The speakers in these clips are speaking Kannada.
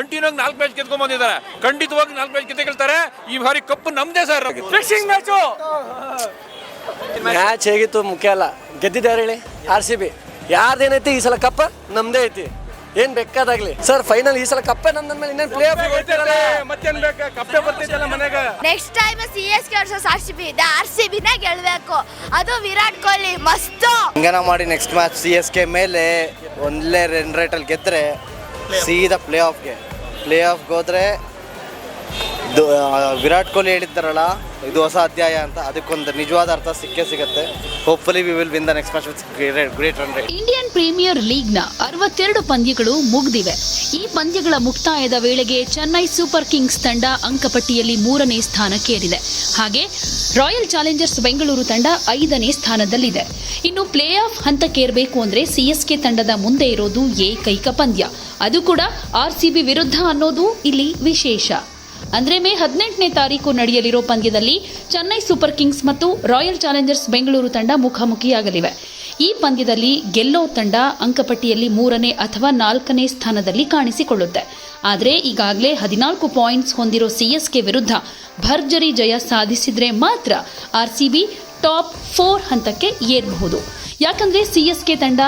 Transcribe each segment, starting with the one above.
ಕಂಟಿನ್ಯೂ ಆಗಿ ನಾಲ್ಕು ಮ್ಯಾಚ್ ಗೆದ್ಕೊಂಡ್ ಬಂದಿದ್ದಾರೆ. ಖಂಡಿತವಾಗಿ ನಾಲ್ಕು ಮ್ಯಾಚ್ ಗೆದ್ದೆ ಈ ಬಾರಿ ಕಪ್ಪು ನಮ್ದೇ ಸರ್ ಫಿಕ್ಸಿಂಗ್ ಮ್ಯಾಚು ಮ್ಯಾಚ್ ಹೇಗಿತ್ತು ಮುಖ್ಯ ಅಲ್ಲ. ಗೆದ್ದಿದ್ದಾರೆ ಹೇಳಿ? ಆರ್ ಸಿ ಬಿ ಯಾರ್ದೇನೈತಿ ಈ ಸಲ ಕಪ್ಪ ನಮ್ದೇ ಐತಿ. ಏನ್ ಬೇಕಾದಾಗ್ಲಿ. ಸರ್ ಫೈನಲ್ ಈ ಸಲ ಕಪ್ಪೆ ನಮ್ದ ಮೇಲೆ ಇನ್ನೇನು ಪ್ಲೇ ಆಫ್ ಮತ್ತೇನ್ ಬೇಕಾ? ಕಪ್ಪೆ ಬರ್ತಿದ್ದಲ್ಲ ಮನೆಗ. Next time C S K versus R C B ಇದೆ. ಆರ್ ಸಿ ಬಿನ ಗೆಲ್ಬೇಕು. ಅದು ವಿರಾಟ್ ಕೊಹ್ಲಿ. ಮಸ್ತ್. ಹಂಗೇನ ಮಾಡಿ next match C S K ಮೇಲೆ ಒಂದ್ಲೇ ರನ್ ಅಲ್ಲಿ ಗೆದ್ರೆ ಸೀದಾ ಪ್ಲೇ ಆಫ್ಗೆ ಪ್ಲೇ ಆಫ್ಗೆ ಹೋದರೆ ಇದು ಆ, ವಿರಾಟ್ ಕೊಹ್ಲಿ ಹೇಳಿದ್ದಾರಲ್ಲ, ಇದು ಹೊಸ ಅಧ್ಯಾಯ ಅಂತ, ಅದಕ್ಕೊಂದು ನಿಜವಾದ ಅರ್ಥ ಸಿಕ್ಕೇ ಸಿಗುತ್ತೆ. Hopefully we will win the next match with great run rate Indian Premier ಲೀಗ್ನ ಅರವತ್ತೆರಡು ಪಂದ್ಯಗಳು ಮುಗಿದಿವೆ. ಈ ಪಂದ್ಯಗಳ ಮುಕ್ತಾಯದ ವೇಳೆಗೆ ಚೆನ್ನೈ ಸೂಪರ್ ಕಿಂಗ್ಸ್ ತಂಡ ಅಂಕಪಟ್ಟಿಯಲ್ಲಿ ಮೂರನೇ ಸ್ಥಾನಕ್ಕೇರಿದೆ. ಹಾಗೆ ರಾಯಲ್ ಚಾಲೆಂಜರ್ಸ್ ಬೆಂಗಳೂರು ತಂಡ ಐದನೇ ಸ್ಥಾನದಲ್ಲಿದೆ. ಇನ್ನು ಪ್ಲೇ ಆಫ್ ಹಂತಕ್ಕೇರಬೇಕು ಅಂದ್ರೆ ಸಿಎಸ್ಕೆ ತಂಡದ ಮುಂದೆ ಇರೋದು ಏಕೈಕ ಪಂದ್ಯ. ಅದು ಕೂಡ ಆರ್ಸಿಬಿ ವಿರುದ್ಧ ಅನ್ನೋದು ಇಲ್ಲಿ ವಿಶೇಷ. ಅಂದ್ರೆ ಮೇ ಹದಿನೆಂಟನೇ ತಾರೀಕು ನಡೆಯಲಿರೋ ಪಂದ್ಯದಲ್ಲಿ ಚೆನ್ನೈ ಸೂಪರ್ ಕಿಂಗ್ಸ್ ಮತ್ತು ರಾಯಲ್ ಚಾಲೆಂಜರ್ಸ್ ಬೆಂಗಳೂರು ತಂಡ ಮುಖಾಮುಖಿಯಾಗಲಿವೆ. ಈ ಪಂದ್ಯದಲ್ಲಿ ಗೆಲ್ಲೋ ತಂಡ ಅಂಕಪಟ್ಟಿಯಲ್ಲಿ ಮೂರನೇ ಅಥವಾ ನಾಲ್ಕನೇ ಸ್ಥಾನದಲ್ಲಿ ಕಾಣಿಸಿಕೊಳ್ಳುತ್ತೆ. ಆದರೆ ಈಗಾಗಲೇ ಹದಿನಾಲ್ಕು ಪಾಯಿಂಟ್ಸ್ ಹೊಂದಿರೋ ಸಿಎಸ್ಕೆ ವಿರುದ್ಧ ಭರ್ಜರಿ ಜಯ ಸಾಧಿಸಿದ್ರೆ ಮಾತ್ರ ಆರ್ಸಿಬಿ ಟಾಪ್ ಫೋರ್ ಹಂತಕ್ಕೆ ಏರಬಹುದು. ಯಾಕಂದ್ರೆ ಸಿಎಸ್ಕೆ ತಂಡ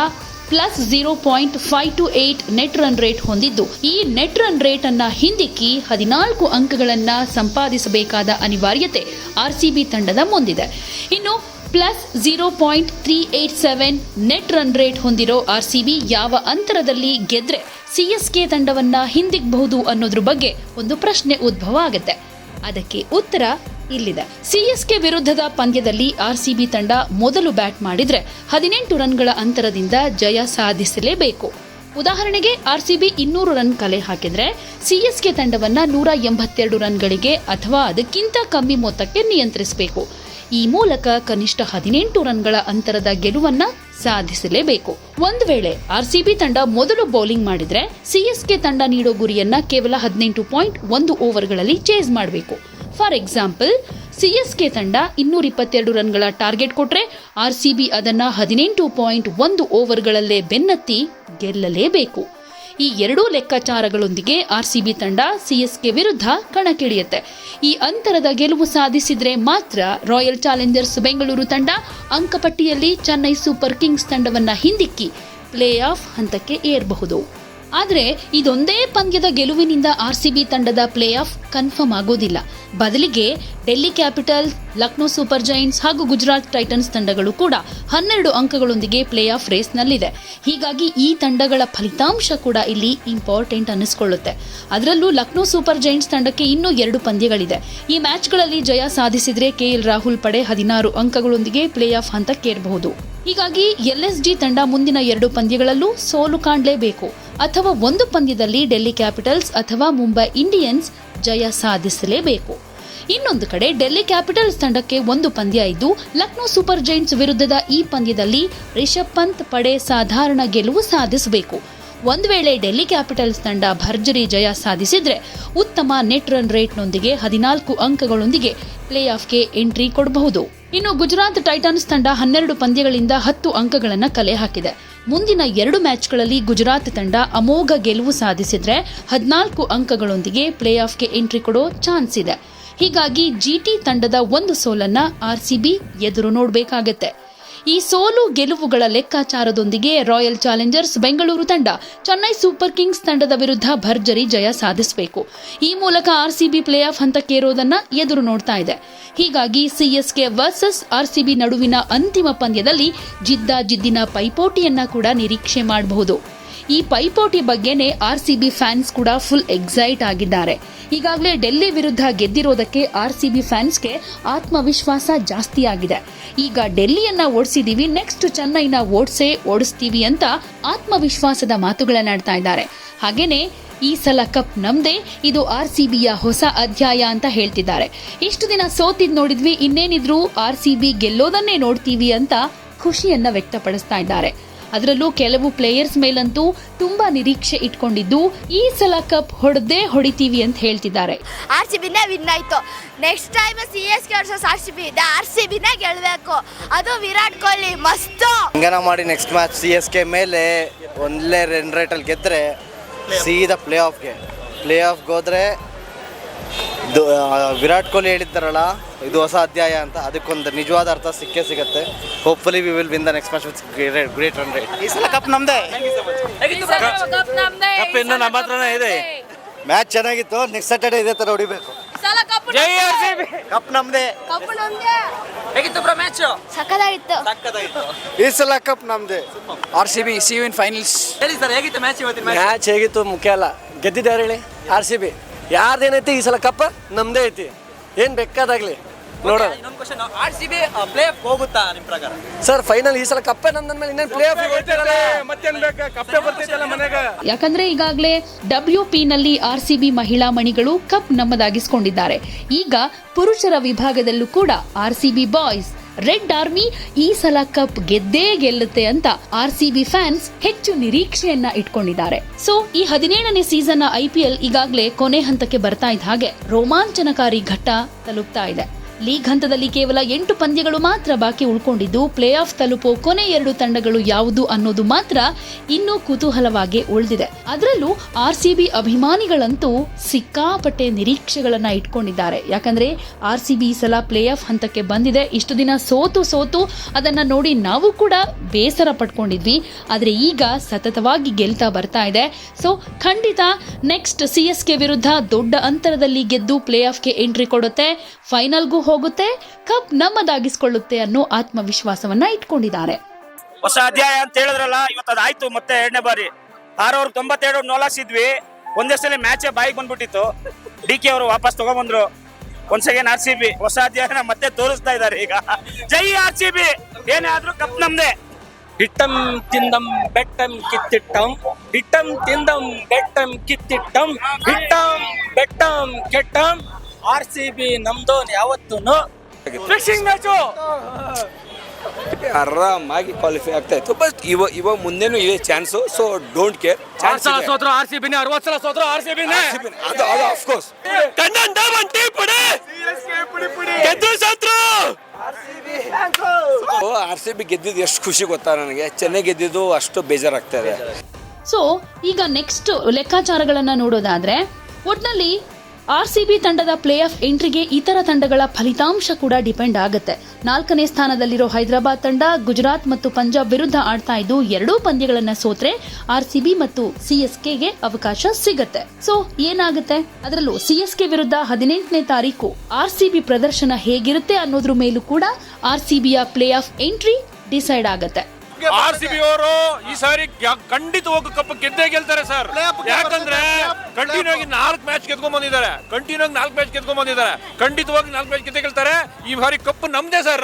plus zero point five two eight net run rate ಹೊಂದಿದ್ದು. ಈ ನೆಟ್ ರನ್ ರೇಟ್ ಅನ್ನ ಹಿಂದಿಕ್ಕಿ ಹದಿನಾಲ್ಕು ಅಂಕಗಳನ್ನ ಸಂಪಾದಿಸಬೇಕಾದ ಅನಿವಾರ್ಯತೆ ಆರ್ಸಿಬಿ ತಂಡದ ಮುಂದಿದೆ. ಇನ್ನು plus zero point three eight seven net run rate ಹೊಂದಿರೋ ಆರ್ಸಿಬಿ ಯಾವ ಅಂತರದಲ್ಲಿ ಗೆದ್ರೆ ಸಿಎಸ್ಕೆ ತಂಡವನ್ನ ಹಿಂದಿಕ್ಕಬಹುದು ಅನ್ನೋದ್ರ ಬಗ್ಗೆ ಒಂದು ಪ್ರಶ್ನೆ ಉದ್ಭವ ಆಗುತ್ತೆ. ಅದಕ್ಕೆ ಉತ್ತರ ಇಲ್ಲಿದೆ. ಸಿಎಸ್ಕೆ ವಿರುದ್ಧದ ಪಂದ್ಯದಲ್ಲಿ ಆರ್ಸಿಬಿ ತಂಡ ಮೊದಲು ಬ್ಯಾಟ್ ಮಾಡಿದ್ರೆ ಹದಿನೆಂಟು ರನ್ಗಳ ಅಂತರದಿಂದ ಜಯ ಸಾಧಿಸಲೇಬೇಕು. ಉದಾಹರಣೆಗೆ ಆರ್ಸಿಬಿ ಇನ್ನೂರು ರನ್ ಕಲೆ ಹಾಕಿದ್ರೆ ಸಿಎಸ್ಕೆ ತಂಡವನ್ನ ನೂರ ಎಂಬತ್ತೆರಡು ರನ್ಗಳಿಗೆ ಅಥವಾ ಅದಕ್ಕಿಂತ ಕಮ್ಮಿ ಮೊತ್ತಕ್ಕೆ ನಿಯಂತ್ರಿಸಬೇಕು. ಈ ಮೂಲಕ ಕನಿಷ್ಠ ಹದಿನೆಂಟು ರನ್ಗಳ ಅಂತರದ ಗೆಲುವನ್ನ ಸಾಧಿಸಲೇಬೇಕು. ಒಂದು ವೇಳೆ ಆರ್ಸಿಬಿ ತಂಡ ಮೊದಲು ಬೌಲಿಂಗ್ ಮಾಡಿದ್ರೆ ಸಿಎಸ್ಕೆ ತಂಡ ನೀಡೋ ಗುರಿಯನ್ನ ಕೇವಲ ಹದಿನೆಂಟು ಪಾಯಿಂಟ್ ಒಂದು ಓವರ್ಗಳಲ್ಲಿ ಚೇಸ್ ಮಾಡಬೇಕು. ಫಾರ್ ಎಕ್ಸಾಂಪಲ್ ಸಿಎಸ್ಕೆ ತಂಡ ಇನ್ನೂರ ಇಪ್ಪತ್ತೆರಡು ರನ್ಗಳ ಟಾರ್ಗೆಟ್ ಕೊಟ್ರೆ ಆರ್ಸಿಬಿ ಅದನ್ನ ಹದಿನೆಂಟು ಪಾಯಿಂಟ್ ಒಂದು ಓವರ್ಗಳಲ್ಲೇ ಬೆನ್ನತ್ತಿ ಗೆಲ್ಲಲೇಬೇಕು. ಈ ಎರಡೂ ಲೆಕ್ಕಾಚಾರಗಳೊಂದಿಗೆ ಆರ್ಸಿಬಿ ತಂಡ ಸಿಎಸ್ಕೆ ವಿರುದ್ಧ ಕಣಕ್ಕಿಳಿಯುತ್ತೆ. ಈ ಅಂತರದ ಗೆಲುವು ಸಾಧಿಸಿದ್ರೆ ಮಾತ್ರ ರಾಯಲ್ ಚಾಲೆಂಜರ್ಸ್ ಬೆಂಗಳೂರು ತಂಡ ಅಂಕಪಟ್ಟಿಯಲ್ಲಿ ಚೆನ್ನೈ ಸೂಪರ್ ಕಿಂಗ್ಸ್ ತಂಡವನ್ನ ಹಿಂದಿಕ್ಕಿ ಪ್ಲೇ ಆಫ್ ಹಂತಕ್ಕೆ ಏರಬಹುದು. ಆದರೆ ಇದೊಂದೇ ಪಂದ್ಯದ ಗೆಲುವಿನಿಂದ ಆರ್ಸಿಬಿ ತಂಡದ ಪ್ಲೇ ಆಫ್ ಕನ್ಫರ್ಮ್ ಆಗೋದಿಲ್ಲ. ಬದಲಿಗೆ Delhi Capitals Lucknow Super Giants ಹಾಗೂ ಗುಜರಾತ್ ಟೈಟನ್ಸ್ ತಂಡಗಳು ಕೂಡ ಹನ್ನೆರಡು ಅಂಕಗಳೊಂದಿಗೆ ಪ್ಲೇ ಆಫ್ ರೇಸ್ನಲ್ಲಿದೆ. ಹೀಗಾಗಿ ಈ ತಂಡಗಳ ಫಲಿತಾಂಶ ಕೂಡ ಇಲ್ಲಿ ಇಂಪಾರ್ಟೆಂಟ್ ಅನ್ನಿಸ್ಕೊಳ್ಳುತ್ತೆ. ಅದರಲ್ಲೂ ಲಕ್ನೋ ಸೂಪರ್ ಜೈಂಟ್ಸ್ ತಂಡಕ್ಕೆ ಇನ್ನೂ ಎರಡು ಪಂದ್ಯಗಳಿದೆ. ಈ ಮ್ಯಾಚ್ಗಳಲ್ಲಿ ಜಯ ಸಾಧಿಸಿದರೆ ಕೆಎಲ್ ರಾಹುಲ್ ಪಡೆ ಹದಿನಾರು ಅಂಕಗಳೊಂದಿಗೆ ಪ್ಲೇ ಆಫ್ ಹಂತಕ್ಕೇರಬಹುದು. ಹೀಗಾಗಿ ಎಲ್ಎಸ್ಜಿ ತಂಡ ಮುಂದಿನ ಎರಡು ಪಂದ್ಯಗಳಲ್ಲೂ ಸೋಲು ಕಾಣಲೇಬೇಕು. ಅಥವಾ ಒಂದು ಪಂದ್ಯದಲ್ಲಿ ಡೆಲ್ಲಿ ಕ್ಯಾಪಿಟಲ್ಸ್ ಅಥವಾ ಮುಂಬೈ ಇಂಡಿಯನ್ಸ್ ಜಯ ಸಾಧಿಸಲೇಬೇಕು. ಇನ್ನೊಂದು ಕಡೆ ಡೆಲ್ಲಿ ಕ್ಯಾಪಿಟಲ್ಸ್ ತಂಡಕ್ಕೆ ಒಂದು ಪಂದ್ಯ ಇದ್ದು, ಲಕ್ನೋ ಸೂಪರ್ ಜೈಂಟ್ಸ್ ವಿರುದ್ಧದ ಈ ಪಂದ್ಯದಲ್ಲಿ ರಿಷಬ್ ಪಂತ್ ಪಡೆ ಸಾಧಾರಣ ಗೆಲುವು ಸಾಧಿಸಬೇಕು. ಒಂದು ವೇಳೆ ಡೆಲ್ಲಿ ಕ್ಯಾಪಿಟಲ್ಸ್ ತಂಡ ಭರ್ಜರಿ ಜಯ ಸಾಧಿಸಿದ್ರೆ, ಉತ್ತಮ ನೆಟ್ ರನ್ ರೇಟ್ನೊಂದಿಗೆ ಹದಿನಾಲ್ಕು ಅಂಕಗಳೊಂದಿಗೆ ಪ್ಲೇ ಆಫ್ಗೆ ಎಂಟ್ರಿ ಕೊಡಬಹುದು. ಇನ್ನು ಗುಜರಾತ್ ಟೈಟನ್ಸ್ ತಂಡ ಹನ್ನೆರಡು ಪಂದ್ಯಗಳಿಂದ ಹತ್ತು ಅಂಕಗಳನ್ನು ಕಲೆ ಹಾಕಿದೆ. ಮುಂದಿನ ಎರಡು ಮ್ಯಾಚ್ಗಳಲ್ಲಿ ಗುಜರಾತ್ ತಂಡ ಅಮೋಘ ಗೆಲುವು ಸಾಧಿಸಿದರೆ, ಹದಿನಾಲ್ಕು ಅಂಕಗಳೊಂದಿಗೆ ಪ್ಲೇ ಆಫ್ಗೆ ಎಂಟ್ರಿ ಕೊಡೋ ಚಾನ್ಸ್ ಇದೆ. ಹೀಗಾಗಿ ಜಿಟಿ ತಂಡದ ಒಂದು ಸೋಲನ್ನ ಆರ್ಸಿಬಿ ಎದುರು ನೋಡಬೇಕಾಗತ್ತೆ. ಈ ಸೋಲು ಗೆಲುವುಗಳ ಲೆಕ್ಕಾಚಾರದೊಂದಿಗೆ ರಾಯಲ್ ಚಾಲೆಂಜರ್ಸ್ ಬೆಂಗಳೂರು ತಂಡ ಚೆನ್ನೈ ಸೂಪರ್ ಕಿಂಗ್ಸ್ ತಂಡದ ವಿರುದ್ಧ ಭರ್ಜರಿ ಜಯ ಸಾಧಿಸಬೇಕು. ಈ ಮೂಲಕ ಆರ್ಸಿಬಿ ಪ್ಲೇ ಆಫ್ ಹಂತಕ್ಕೇರೋದನ್ನ ಎದುರು ನೋಡ್ತಾ ಇದೆ. ಹೀಗಾಗಿ ಸಿಎಸ್ಕೆ ವರ್ಸಸ್ ಆರ್ಸಿಬಿ ನಡುವಿನ ಅಂತಿಮ ಪಂದ್ಯದಲ್ಲಿ ಜಿದ್ದಾಜಿದ್ದಿನ ಪೈಪೋಟಿಯನ್ನ ಕೂಡ ನಿರೀಕ್ಷೆ ಮಾಡಬಹುದು. ಈ ಪೈಪೋಟಿ ಬಗ್ಗೆನೇ ಆರ್ಸಿಬಿ ಫ್ಯಾನ್ಸ್ ಕೂಡ ಫುಲ್ ಎಕ್ಸೈಟ್ ಆಗಿದ್ದಾರೆ. ಈಗಾಗಲೇ ಡೆಲ್ಲಿ ವಿರುದ್ಧ ಗೆದ್ದಿರೋದಕ್ಕೆ ಆರ್ ಸಿಬಿ ಫ್ಯಾನ್ಸ್ಗೆ ಆತ್ಮವಿಶ್ವಾಸ ಜಾಸ್ತಿ ಆಗಿದೆ ಈಗ ಡೆಲ್ಲಿಯನ್ನ ಓಡಿಸಿದೀವಿ, ನೆಕ್ಸ್ಟ್ ಚೆನ್ನೈನ ಓಡಿಸೇ ಓಡಿಸ್ತೀವಿ ಅಂತ ಆತ್ಮವಿಶ್ವಾಸದ ಮಾತುಗಳನ್ನಾಡ್ತಾ ಇದ್ದಾರೆ. ಹಾಗೇನೆ ಈ ಸಲ ಕಪ್ ನಮ್ದೇ, ಇದು ಆರ್ ಸಿ ಬಿಯ ಹೊಸ ಅಧ್ಯಾಯ ಅಂತ ಹೇಳ್ತಿದ್ದಾರೆ. ಇಷ್ಟು ದಿನ ಸೋತಿದ್ ನೋಡಿದ್ವಿ, ಇನ್ನೇನಿದ್ರು ಆರ್ ಸಿ ಬಿ ಗೆಲ್ಲೋದನ್ನೇ ನೋಡ್ತೀವಿ ಅಂತ ಖುಷಿಯನ್ನ ವ್ಯಕ್ತಪಡಿಸ್ತಾ ಇದ್ದಾರೆ. ಅದರಲ್ಲೂ ಕೆಲವು ಪ್ಲೇಯರ್ಸ್ ಮೇಲಂತೂ ತುಂಬಾ ನಿರೀಕ್ಷೆ ಇಟ್ಕೊಂಡಿದ್ದು ಈ ಸಲ ಕಪ್ ಹೊಡೆದೇ ಹೊಡಿತೀವಿ ಅಂತ ಹೇಳ್ತಿದ್ದಾರೆ. ಆರ್ ಸಿ ಬಿನೇ ವಿನ್ ಆಯ್ತು. Next time C S K versus R C B ಇದೆ. ಆರ್ ಸಿ ಬಿನೇ ಗೆಲ್ಬೇಕು. ಅದು ವಿರಾಟ್ ಕೊಹ್ಲಿ ಮಸ್ತ್. ಹಂಗನ ಮಾಡಿ next match C S K ಮೇಲೆ ಒಂದ್ಲೇ ರನ್ ರೇಟಲ್ಲಿ ಗೆದ್ದರೆ ಸೀದಾ ಪ್ಲೇ ಆಫ್ಗೆ ಪ್ಲೇ ಆಫ್ಗೆ ಹೋದರೆ ವಿರಾಟ್ ಕೊಹ್ಲಿ ಹೇಳಿದ್ದಾರಲ್ಲ ಇದು ಹೊಸ ಅಧ್ಯಾಯ ಅಂತ ಅದಕ್ಕೊಂದು ನಿಜವಾದ ಅರ್ಥ ಸಿಕ್ಕೇ ಸಿಗುತ್ತೆ. Hopefully we will win the next match with great run rate ಈ ಸಲ ಕಪ್ ನಮ್ಮದೇ ಕಪ್ ಇನ್ನೂ ನಮ್ಮ ಹತ್ರನೇ ಇದೆ. ಮ್ಯಾಚ್ ಚೆನ್ನಾಗಿತ್ತು ನೆಕ್ಸ್ಟ್ ಸ್ಯಾಟರ್ಡೆ ಇದೇ ಥರ ಹೊಡಿಬೇಕು. ಜೈ ಕಪ್ ಹೇಗಿತ್ತು ಬ್ರೋ ಮ್ಯಾಚ್ ಸಕ್ಕದಾಗಿತ್ತು ಈ ಸಲ ಕಪ್ ನಮ್ಮದೇ R C B see in finals ಹೇಳಿ ಸರ್ ಹೇಗಿತ್ತು ಮ್ಯಾಚ್ ಇವತ್ತಿನ ಮ್ಯಾಚ್ ಮ್ಯಾಚ್ ಹೇಗಿತ್ತು ಮುಖ್ಯ ಅಲ್ಲ. ಗೆದ್ದಿದ್ದಾರೆ ಹೇಳಿ? R C B. ಯಾರ್ದೇನೈತಿ ಈ ಸಲ ಕಪ್ಪ? ನಮ್ದೇ ಐತಿ. ಏನ್ ಬೇಕಾದಾಗ್ಲಿ? ನೋಡೋಣ. ಇನ್ನೊಂದು question R C B play off ಹೋಗುತ್ತಾ ನಿಮ್ಮ ಪ್ರಕಾರ? ಸರ್ ಫೈನಲ್ ಈ ಸಲ ಕಪ್ಪೆ? ಇನ್ನೇನು ಪ್ಲೇ ಆಫ್ ಮತ್ತೇನ್ ಬೇಕಾ? ಕಪ್ಪೆ ಬರ್ತೈತಲ್ಲ ಮನೆಗ. ಯಾಕಂದ್ರೆ ಈಗಾಗಲೇ ಡಬ್ಲ್ಯೂ ನಲ್ಲಿ ಆರ್ ಸಿ ಬಿ ಮಹಿಳಾ ಮಣಿಗಳು ಕಪ್ ನಮ್ಮದಾಗಿಸಿಕೊಂಡಿದ್ದಾರೆ. ಈಗ ಪುರುಷರ ವಿಭಾಗದಲ್ಲೂ ಕೂಡ R C B boys red army ಈ ಸಲ ಕಪ್ ಗೆದ್ದೇ ಗೆಲ್ಲುತ್ತೆ ಅಂತ ಆರ್ ಸಿ ಬಿ ಫ್ಯಾನ್ಸ್ ಹೆಚ್ಚು ನಿರೀಕ್ಷೆಯನ್ನ ಇಟ್ಕೊಂಡಿದ್ದಾರೆ. ಸೊ, ಈ ಹದಿನೇಳನೇ ಸೀಸನ್ ಐಪಿಎಲ್ ಈಗಾಗಲೇ ಕೊನೆ ಹಂತಕ್ಕೆ ಬರ್ತಾ ಇದ್ದ ಹಾಗೆ ರೋಮಾಂಚನಕಾರಿ ಘಟ್ಟ ತಲುಪ್ತಾ ಇದೆ. ಲೀಗ್ ಹಂತದಲ್ಲಿ ಕೇವಲ ಎಂಟು ಪಂದ್ಯಗಳು ಮಾತ್ರ ಬಾಕಿ ಉಳ್ಕೊಂಡಿದ್ದು ಪ್ಲೇ ಆಫ್ ತಲುಪೋ ಕೊನೆ ಎರಡು ತಂಡಗಳು ಯಾವುದು ಅನ್ನೋದು ಮಾತ್ರ ಇನ್ನೂ ಕುತೂಹಲವಾಗಿ ಉಳಿದಿದೆ. ಅದರಲ್ಲೂ ಆರ್ ಸಿ ಬಿ ಅಭಿಮಾನಿಗಳಂತೂ ಸಿಕ್ಕಾಪಟ್ಟೆ ನಿರೀಕ್ಷೆಗಳನ್ನ ಇಟ್ಕೊಂಡಿದ್ದಾರೆ. ಯಾಕಂದ್ರೆ ಆರ್ ಸಿ ಬಿ ಈ ಸಲ ಪ್ಲೇ ಆಫ್ ಹಂತಕ್ಕೆ ಬಂದಿದೆ. ಇಷ್ಟು ದಿನ ಸೋತು ಸೋತು ಅದನ್ನ ನೋಡಿ ನಾವು ಕೂಡ ಬೇಸರ ಪಡ್ಕೊಂಡಿದ್ವಿ ಆದರೆ ಈಗ ಸತತವಾಗಿ ಗೆಲ್ತಾ ಬರ್ತಾ ಇದೆ. ಸೊ ಖಂಡಿತ ನೆಕ್ಸ್ಟ್ ಸಿ ಎಸ್ ಕೆ ವಿರುದ್ಧ ದೊಡ್ಡ ಅಂತರದಲ್ಲಿ ಗೆದ್ದು ಪ್ಲೇ ಆಫ್ಗೆ ಎಂಟ್ರಿ ಕೊಡುತ್ತೆ. ಫೈನಲ್ಗೂ ಹೋಗುತ್ತೆ ಕಪ್ ನಮ್ಮದಾಗಿಸ್ಕೊಳ್ಳುತ್ತೆ ಅನ್ನೋ ಆತ್ಮವಿಶ್ವಾಸವನ್ನ ಇಟ್ಕೊಂಡಿದ್ದಾರೆ. ಹೊಸ ಅಧ್ಯಾಯ ಅಂತ ಹೇಳಿದ್ರಲ್ಲ ಇವತ್ತು ಅದಾಯ್ತು ಮತ್ತೆ ಎರಡನೇ ಬಾರಿ. ಆರವ್ರು ತೊಂಬತ್ತೆರಡು ನೋಲಾಸಿದ್ವಿ ಒಂದೇ ಸಲ ಮ್ಯಾಚೇ ಬಾಯಿಗೆ ಬಂದ್ಬಿಟ್ಟಿತ್ತು. ಡಿ ಕೆ ಅವರು ವಾಪಸ್ ತಗೊಂಡ್ಬಂದ್ರು. ಒಂದ್ ಸೆಕೆಂಡ್ ಆರ್ ಸಿ ಬಿ ಹೊಸ ಅಧ್ಯಾಯನ ಮತ್ತೆ ತೋರಿಸ್ತಾ ಇದ್ದಾರೆ ಈಗ. ಜೈ ಆರ್ ಸಿ ಬಿ ಏನೇ ಆದ್ರೂ ಕಪ್ ನಮ್ದೆ. ಹಿಟ್ಟಂ ತಿಂದಂ ಬೆಟ್ಟಂ ಕಿತ್ತಿಟ್ಟಂ ಹಿಟ್ಟಂ ತಿಂದಂ ಬೆಟ್ಟಂ ಕಿತ್ತಿಟ್ಟಂ ಹಿಟ್ಟಂ ಬೆಟ್ಟಂ ಕೆಟ್ಟಂ ಆರ್ ಸಿ ಬಿ ನಮ್ದು ಯಾವತ್ತೂ ಫಿಕ್ಸಿಂಗ್ ಮ್ಯಾಚು ಆರಾಮಾಗಿ ಕ್ವಾಲಿಫೈ ಆಗ್ತಾ ಇತ್ತು. ಬಟ್ ಇವ ಇವಾಗ ಮುಂದೆನೂ ಇದೆ chance so don't care chance ಸಲ ಸೋತ್ರು ಆರ್ ಸಿ ಬಿನೇ ಅರವತ್ತು ಸಲ ಸೋತ್ರು ಆರ್ ಸಿ ಬಿನೇ ಅದು ಅದು ಅಫ್ಕೋರ್ಸ್ ಕನ್ನಡ ಬಂಟಿ ಪುಡಿ ಗೆದ್ದು ಸೋತ್ರು! ಆರ್ ಸಿ ಬಿ ಗೆದ್ದಿದ್ದು ಎಷ್ಟು ಖುಷಿ ಗೊತ್ತಾ ನನಗೆ? ಚೆನ್ನಾಗಿ ಗೆದ್ದಿದ್ದು ಅಷ್ಟು ಬೇಜಾರಾಗ್ತಾ ಇದೆ. ಸೊ ಈಗ ನೆಕ್ಸ್ಟ್ ಲೆಕ್ಕಾಚಾರಗಳನ್ನ ನೋಡೋದಾದ್ರೆ ಒಟ್ನಲ್ಲಿ ಆರ್ ಸಿ ಬಿ ತಂಡದ ಪ್ಲೇ ಆಫ್ ಎಂಟ್ರಿಗೆ ಇತರ ತಂಡಗಳ ಫಲಿತಾಂಶ ಕೂಡ ಡಿಪೆಂಡ್ ಆಗುತ್ತೆ. ನಾಲ್ಕನೇ ಸ್ಥಾನದಲ್ಲಿರೋ ಹೈದರಾಬಾದ್ ತಂಡ ಗುಜರಾತ್ ಮತ್ತು ಪಂಜಾಬ್ ವಿರುದ್ಧ ಆಡ್ತಾ ಇದ್ದು, ಎರಡೂ ಪಂದ್ಯಗಳನ್ನ ಸೋತ್ರೆ ಆರ್ಸಿಬಿ ಮತ್ತು ಸಿಎಸ್ಕೆಗೆ ಎಸ್ ಕೆಗೆ ಅವಕಾಶ ಸಿಗುತ್ತೆ. ಸೊ, ಏನಾಗುತ್ತೆ? ಅದರಲ್ಲೂ ಸಿಎಸ್ಕೆ ವಿರುದ್ಧ ಹದಿನೆಂಟನೇ ತಾರೀಕು ಆರ್ಸಿಬಿ ಪ್ರದರ್ಶನ ಹೇಗಿರುತ್ತೆ ಅನ್ನೋದ್ರ ಮೇಲೂ ಕೂಡ ಆರ್ಸಿಬಿಯ ಪ್ಲೇ ಆಫ್ ಎಂಟ್ರಿ ಡಿಸೈಡ್ ಆಗತ್ತೆ. ಆರ್ ಸಿ ಬಿ ಅವರು ಈ ಸಾರಿ ಖಂಡಿತವಾಗಿ ಕಪ್ ಗೆದ್ದೇ ಗೆಲ್ತಾರೆ ಸರ್. ಯಾಕಂದ್ರೆ ಕಂಟಿನ್ಯೂ ಆಗಿ ನಾಲ್ಕು ಮ್ಯಾಚ್ ಗೆದ್ಕೊಂಡ್ ಬಂದಿದ್ದಾರೆ. ಕಂಟಿನ್ಯೂ ಆಗಿ ನಾಲ್ಕು ಮ್ಯಾಚ್ ಗೆದ್ಕೊಂಡ್ ಬಂದಿದ್ದಾರೆ. ಖಂಡಿತವಾಗಿ ನಾಲ್ಕು ಮ್ಯಾಚ್ ಗೆದ್ದೇ ಗೆಲ್ತಾರೆ. ಈ ಬಾರಿ ಕಪ್ ನಮ್ದೇ ಸರ್.